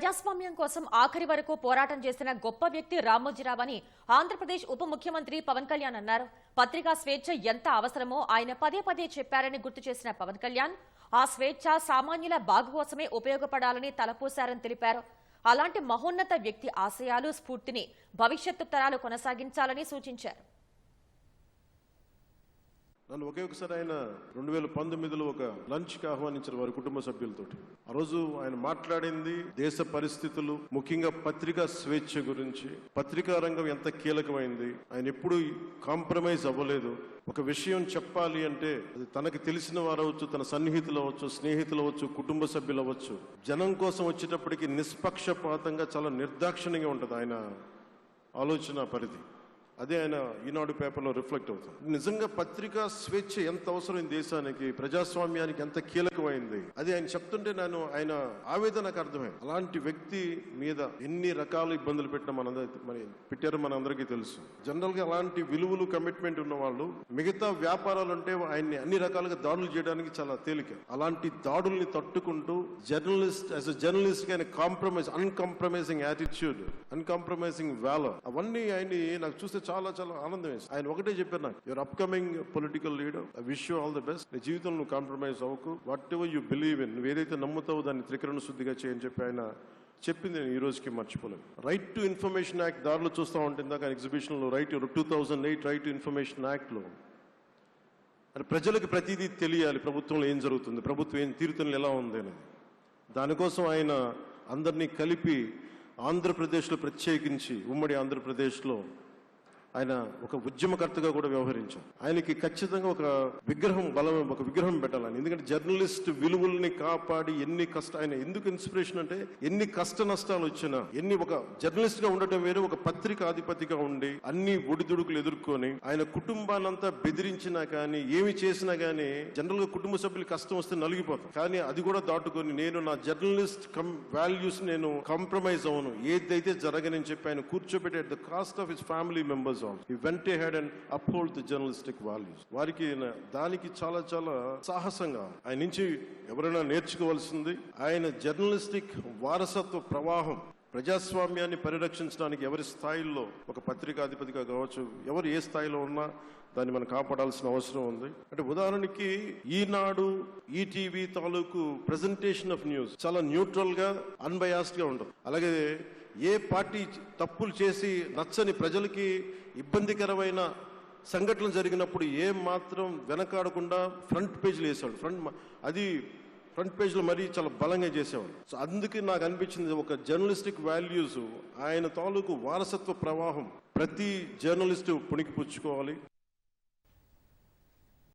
ప్రజాస్వామ్యం కోసం ఆఖరి వరకు పోరాటం చేసిన గొప్ప వ్యక్తి రామోజీరావు అని ఆంధ్రప్రదేశ్ ఉప ముఖ్యమంత్రి పవన్ కళ్యాణ్ అన్నారు. పత్రికా స్వేచ్ఛ ఎంత అవసరమో ఆయన పదే పదే చెప్పారని గుర్తు చేసిన పవన్ కళ్యాణ్ ఆ స్వేచ్ఛ సామాన్యుల బాగు కోసమే ఉపయోగపడాలని తలపోశారని తెలిపారు. అలాంటి మహోన్నత వ్యక్తి ఆశయాలు స్ఫూర్తిని భవిష్యత్తు తరాలు కొనసాగించాలని సూచించారు. నన్ను ఒకే ఒకసారి ఆయన రెండు వేల పంతొమ్మిదిలో ఒక లంచ్కి ఆహ్వానించారు వారి కుటుంబ సభ్యులతోటి. ఆ రోజు ఆయన మాట్లాడింది దేశ పరిస్థితులు ముఖ్యంగా పత్రికా స్వేచ్ఛ గురించి. పత్రికా రంగం ఎంత కీలకమైంది ఆయన ఎప్పుడు కాంప్రమైజ్ అవ్వలేదు. ఒక విషయం చెప్పాలి అంటే అది తనకు తెలిసిన వారు తన సన్నిహితులు అవ్వచ్చు స్నేహితులు అవ్వచ్చు కుటుంబ సభ్యులు అవ్వచ్చు. జనం కోసం వచ్చేటప్పటికి నిష్పక్షపాతంగా చాలా నిర్దాక్షిణ్యంగా ఉంటుంది ఆయన ఆలోచన పరిధి. అదే ఆయన ఈనాడు పేపర్లో రిఫ్లెక్ట్ అవుతుంది నిజంగా పత్రికా స్వేచ్ఛ ఎంత అవసరం దేశానికి? ప్రజాస్వామ్యానికి ఎంత కీలకమైంది? అది ఆయన చెప్తుంటే నేను ఆయన ఆవేదన నాకు అర్థమైంది అలాంటి వ్యక్తి మీద ఎన్ని రకాల ఇబ్బందులు పెట్టిన మనందరి మరి పెట్టారు మనందరికీ తెలుసు. జనరల్గా అలాంటి విలువలు కమిట్మెంట్ ఉన్న వాళ్ళు మిగతా వ్యాపారాలు అంటే ఆయన్ని అన్ని రకాలుగా దాడులు చేయడానికి చాలా తేలిక. అలాంటి దాడుల్ని తట్టుకుంటూ జర్నలిస్ట్ యాజ్ అ జర్నలిస్ట్గా ఆయన కాంప్రమైజ్ అన్కాంప్రమైజింగ్ యాటిట్యూడ్ అన్కాంప్రమైజింగ్ వ్యాలో అవన్నీ ఆయన్ని నాకు చూస్తే చాలా చాలా ఆనందం వేసి ఆయన ఒకటే చెప్పారు నాకు your upcoming political leader I wish you all the best నీ జీవితంలో నువ్వు కాంప్రమైజ్ అవ్వకు. Whatever you believe in నువ్వు ఏదైతే నమ్ముతావో దాన్ని త్రికరణ శుద్ధిగా చేయని చెప్పి ఆయన చెప్పింది నేను ఈ రోజుకి మర్చిపోలేను. రైట్ టు ఇన్ఫర్మేషన్ యాక్ట్ దారిలో చూస్తూ ఉంటుంది దాకా ఎగ్జిబిషన్లో right two thousand eight right to information యాక్ట్లో అది ప్రజలకు ప్రతిదీ తెలియాలి ప్రభుత్వంలో ఏం జరుగుతుంది ప్రభుత్వం ఏం తీరుతలు ఎలా ఉంది అనేది. దానికోసం ఆయన అందరినీ కలిపి ఆంధ్రప్రదేశ్లో ప్రత్యేకించి ఉమ్మడి ఆంధ్రప్రదేశ్లో ఆయన ఒక ఉద్యమకర్తగా కూడా వ్యవహరించారు. ఆయనకి ఖచ్చితంగా ఒక విగ్రహం బలం ఒక విగ్రహం పెట్టాలని. ఎందుకంటే జర్నలిస్ట్ విలువల్ని కాపాడి ఎన్ని కష్ట ఆయన ఎందుకు ఇన్స్పిరేషన్ అంటే ఎన్ని కష్ట నష్టాలు వచ్చినా ఎన్ని ఒక జర్నలిస్ట్గా ఉండటం వేరు ఒక పత్రిక ఆధిపతిగా ఉండి అన్ని ఒడిదుడుకులు ఎదుర్కొని ఆయన కుటుంబాన్నంతా బెదిరించినా కానీ ఏమి చేసినా కానీ జనరల్గా కుటుంబ సభ్యులు కష్టం వస్తే నలిగిపోతాం. కానీ అది కూడా దాటుకొని నేను నా జర్నలిస్ట్ కం వాల్యూస్ నేను కాంప్రమైజ్ అవును ఏదైతే జరగనని చెప్పి ఆయన కూర్చోబెట్టి at the cost of his family members all ఈ వెంట head and uphold the journalistic values వారికి దానికి చాలా చాలా సాహసంగా ఆయన నుంచి ఎవరైనా నేర్చుకోవాల్సింది ఆయన జర్నలిస్టిక్ వారసత్వ ప్రవాహం ప్రజాస్వామ్యాన్ని పరిరక్షించడానికి ఎవరి స్థాయిలో ఒక పత్రికాధిపతిగా కావచ్చు ఎవరు ఏ స్థాయిలో ఉన్నా దాన్ని మనం కాపాడాల్సిన అవసరం ఉంది. అంటే ఉదాహరణకి ఈనాడు ఈటీవీ తాలూకు ప్రెజెంటేషన్ ఆఫ్ న్యూస్ చాలా న్యూట్రల్గా అన్బయాస్డ్గా ఉండదు అలాగే ఏ పార్టీ తప్పులు చేసి నచ్చని ప్రజలకి ఇబ్బందికరమైన సంఘటనలు జరిగినప్పుడు ఏం మాత్రం వెనకాడకుండా ఫ్రంట్ పేజీలు వేసాడు ఫ్రంట్ అది ఫ్రంట్ పేజ్లో మరీ చాలా బలంగా చేసేవాడు. సో అందుకే నాకు అనిపించింది ఒక జర్నలిస్టిక్ వాల్యూస్ ఆయన తాలూకు వారసత్వ ప్రవాహం ప్రతి జర్నలిస్టు పుణికి పుచ్చుకోవాలి.